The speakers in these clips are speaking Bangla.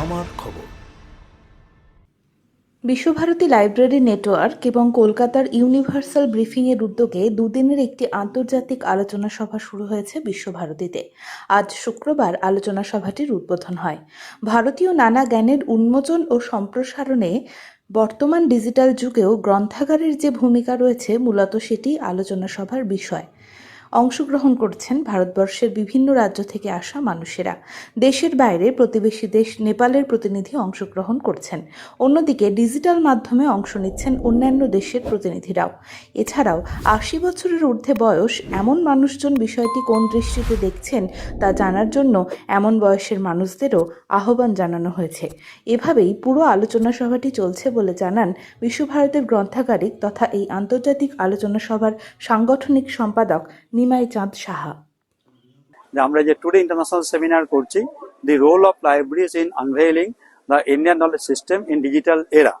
আমার খবর। বিশ্বভারতী লাইব্রেরি নেটওয়ার্ক এবং কলকাতার ইউনিভার্সাল ব্রিফিংয়ের উদ্যোগে দুদিনের একটি আন্তর্জাতিক আলোচনা সভা শুরু হয়েছে বিশ্বভারতীতে। আজ শুক্রবার আলোচনা সভাটির উদ্বোধন হয়। ভারতীয় নানা জ্ঞানের উন্মোচন ও সম্প্রসারণে বর্তমান ডিজিটাল যুগেও গ্রন্থাগারের যে ভূমিকা রয়েছে, মূলত সেটি আলোচনা সভার বিষয়। অংশগ্রহণ করছেন ভারতবর্ষের বিভিন্ন রাজ্য থেকে আসা মানুষেরা। দেশের বাইরে প্রতিবেশী দেশ নেপালের প্রতিনিধি অংশগ্রহণ করছেন। অন্যদিকে ডিজিটাল মাধ্যমে অংশ নিচ্ছেন অন্যান্য দেশের প্রতিনিধিরাও। এছাড়াও আশি বছরের ঊর্ধ্বে বয়স এমন মানুষজন বিষয়টি কোন দৃষ্টিতে দেখছেন তা জানার জন্য এমন বয়সের মানুষদেরও আহ্বান জানানো হয়েছে। এভাবেই পুরো আলোচনা সভাটি চলছে বলে জানান বিশ্বভারতের গ্রন্থাগারিক তথা এই আন্তর্জাতিক আলোচনা সভার সাংগঠনিক সম্পাদক নিমাই চাঁদ সাহা। আমরা যে টুডে ইন্টারন্যাশনাল সেমিনার করছি the role of libraries in unveiling the Indian knowledge system in digital era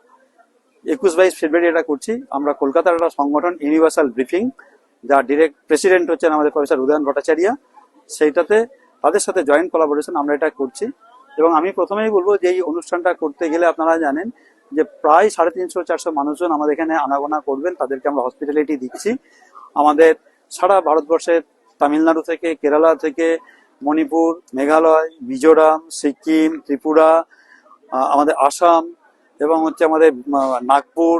একুশ বাইশ ফেব্রুয়ারি এটা করছি, আমরা কলকাতার একটা সংগঠন ইউনিভার্সাল ব্রিফিং যার ডিরেক্ট প্রেসিডেন্ট হচ্ছেন আমাদের প্রফেসর উদয়ন ভট্টাচার্য, সেইটাতে তাদের সাথে জয়েন্ট কোলাবোরেশন আমরা এটা করছি। এবং আমি প্রথমেই বলব যে এই অনুষ্ঠানটা করতে গেলে আপনারা জানেন যে প্রায় সাড়ে তিনশো চারশো মানুষজন আমাদের এখানে আনাগোনা করবেন, তাদেরকে আমরা হসপিটালিটি দিচ্ছি। আমাদের সারা ভারতবর্ষের তামিলনাড়ু থেকে, কেরালা থেকে, মণিপুর, মেঘালয়, মিজোরাম, সিকিম, ত্রিপুরা আমাদের আসাম এবং হচ্ছে আমাদের নাগপুর,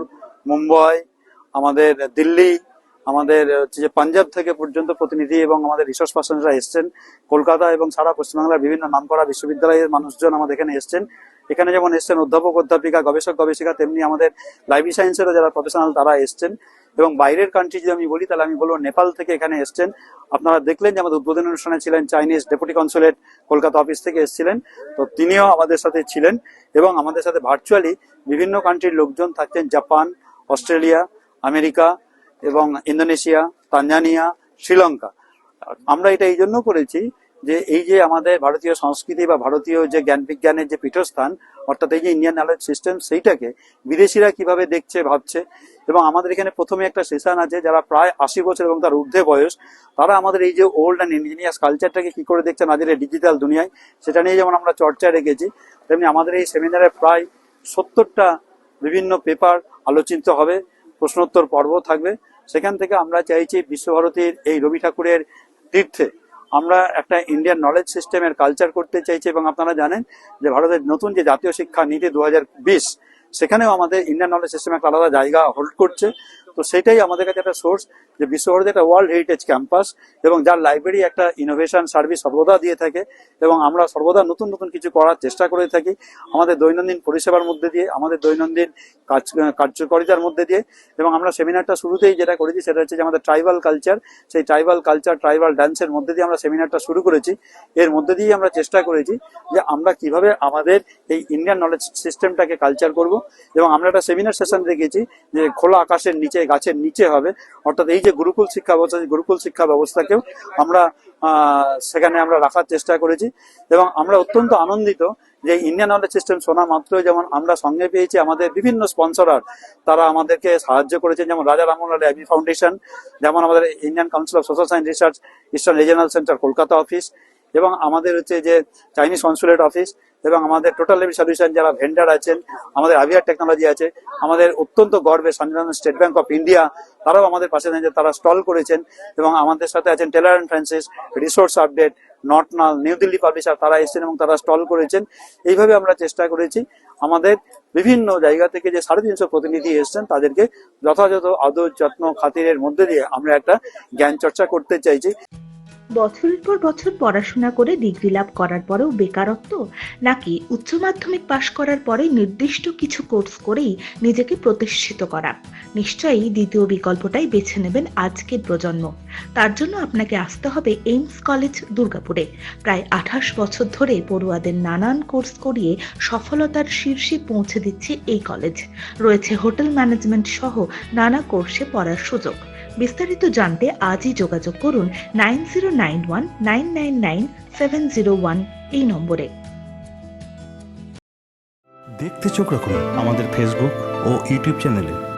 মুম্বাই, আমাদের দিল্লি, আমাদের হচ্ছে যে পাঞ্জাব থেকে পর্যন্ত প্রতিনিধি এবং আমাদের রিসার্চ পার্সনরা এসছেন। কলকাতা এবং সারা পশ্চিমবাংলার বিভিন্ন নামকরা বিশ্ববিদ্যালয়ের মানুষজন আমাদের এখানে এসছেন। এখানে যেমন এসছেন অধ্যাপক, অধ্যাপিকা, গবেষক, গবেষিকা, তেমনি আমাদের লাইব্রেরি সায়েন্সেরও যারা প্রফেশনাল তারা এসছেন। এবং বাইরের কান্ট্রি যদি আমি বলি, তাহলে আমি বলব নেপাল থেকে এখানে এসছেন। আপনারা দেখলেন যে আমাদের উদ্বোধন অনুষ্ঠানে ছিলেন Chinese deputy consulate Kolkata office থেকে এসেছিলেন। তো তিনিও আমাদের সাথে ছিলেন এবং আমাদের সাথে ভার্চুয়ালি বিভিন্ন কান্ট্রির লোকজন থাকছেন জাপান, অস্ট্রেলিয়া, আমেরিকা এবং ইন্দোনেশিয়া, তানজানিয়া, শ্রীলঙ্কা। আমরা এটা এই জন্য করেছি যে এই যে আমাদের ভারতীয় সংস্কৃতি বা ভারতীয় যে জ্ঞান বিজ্ঞানের যে পীঠস্থান অর্থাৎ এই যে ইন্ডিয়ান নলেজ সিস্টেম সেইটাকে বিদেশিরা কীভাবে দেখছে, ভাবছে? এবং আমাদের এখানে প্রথমে একটা সেশন আছে যারা প্রায় আশি বছর এবং তার ঊর্ধ্বে বয়স, তারা আমাদের এই যে ওল্ড অ্যান্ড ইঞ্জিনিয়ার্স কালচারটাকে কি করে দেখছেন আজকের ডিজিটাল দুনিয়ায়, সেটা নিয়ে যেমন আমরা চর্চায় রেখেছি, তেমনি আমাদের এই সেমিনারে প্রায় সত্তরটা বিভিন্ন পেপার আলোচিত হবে, প্রশ্নোত্তর পর্ব থাকবে। সেখান থেকে আমরা চাইছি বিশ্বভারতীর এই রবি ঠাকুরের তীর্থে আমরা একটা ইন্ডিয়ান নলেজ সিস্টেমের কালচার করতে চাইছি এবং আপনারা জানেন যে ভারতের নতুন যে জাতীয় শিক্ষা নীতি দু হাজার বিশ, সেখানেও আমাদের ইন্ডিয়ান নলেজ সিস্টেম একটা আলাদা জায়গা হোল্ড করছে। তো সেটাই আমাদের কাছে একটা সোর্স যে বিশ্বভারতী একটা ওয়ার্ল্ড হেরিটেজ ক্যাম্পাস এবং যার লাইব্রেরি একটা ইনোভেশন সার্ভিস সর্বদা দিয়ে থাকে এবং আমরা সর্বদা নতুন নতুন কিছু করার চেষ্টা করে থাকি আমাদের দৈনন্দিন পরিষেবার মধ্যে দিয়ে, আমাদের দৈনন্দিন কাজ, কার্যকারিতার মধ্যে দিয়ে এবং আমরা সেমিনারটা শুরুতেই যেটা করেছি সেটা হচ্ছে যে আমাদের ট্রাইবাল কালচার সেই ট্রাইবাল কালচার ট্রাইবাল ডান্সের মধ্যে দিয়ে আমরা সেমিনারটা শুরু করেছি। এর মধ্যে দিয়েই আমরা চেষ্টা করেছি যে আমরা কীভাবে আমাদের এই ইন্ডিয়ান নলেজ সিস্টেমটাকে কালচার করব এবং আমরা একটা সেমিনার সেশন রেখেছি যে খোলা আকাশের নিচে গাছের নিচে হবে। অর্থাৎ এই যে গুরুকুল শিক্ষা ব্যবস্থা গুরুকুল শিক্ষা ব্যবস্থাকেও আমরা সেখানে আমরা রাখার চেষ্টা করেছি। এবং আমরা অত্যন্ত আনন্দিত যে ইন্ডিয়ান নলেজ সিস্টেম শোনা মাত্রই যেমন আমরা সঙ্গে পেয়েছি আমাদের বিভিন্ন স্পন্সরার। তারা আমাদেরকে সাহায্য করেছেন, যেমন রাজা রামমোহন অ্যাবি ফাউন্ডেশন, যেমন আমাদের Indian council of social science research, eastern regional centre, Kolkata office এবং আমাদের হচ্ছে যে চাইনিজ কনসুলেট অফিস এবং আমাদের টোটাল লেভেল সলিউশন যারা ভেন্ডার আছেন, আমাদের আভিয়ার টেকনোলজি আছে, আমাদের অত্যন্ত গর্বে সঞ্চালন স্টেট ব্যাংক অফ ইন্ডিয়া তারাও আমাদের পাশে দাঁড়িয়ে তারা স্টল করেছেন এবং আমাদের সাথে আছেন Taylor and Francis resource update নটনাল new Delhi publisher তারা এসেছেন এবং তারা স্টল করেছেন। এইভাবে আমরা চেষ্টা করেছি আমাদের বিভিন্ন জায়গা থেকে যে সাড়ে তিনশো প্রতিনিধি এসেছেন, তাদেরকে যথাযথ আদর, যত্ন, খাতিরের মধ্যে দিয়ে আমরা একটা জ্ঞান চর্চা করতে চাইছি। বছরের পর বছর পড়াশোনা করে ডিগ্রি লাভ করার পরেও বেকারত্ব নাকি উচ্চ মাধ্যমিক পাশ করার পরে নির্দিষ্ট কিছু কোর্স করেই নিজেকে প্রতিষ্ঠিত করা? নিশ্চয়ই দ্বিতীয় বিকল্পটাই বেছে নেবেন আজকের প্রজন্ম। তার জন্য আপনাকে আসতে হবে এইমস কলেজ, দুর্গাপুরে। প্রায় আঠাশ বছর ধরে পড়ুয়াদের নানান কোর্স করিয়ে সফলতার শীর্ষে পৌঁছে দিচ্ছে এই কলেজ। রয়েছে হোটেল ম্যানেজমেন্ট সহ নানা কোর্সে পড়ার সুযোগ। বিস্তারিত জানতে আজই যোগাযোগ করুন nine zero nine one nine nine nine seven zero one এই নম্বরে। দেখতে চোখ রাখুন আমাদের ফেসবুক ও ইউটিউব চ্যানেলে।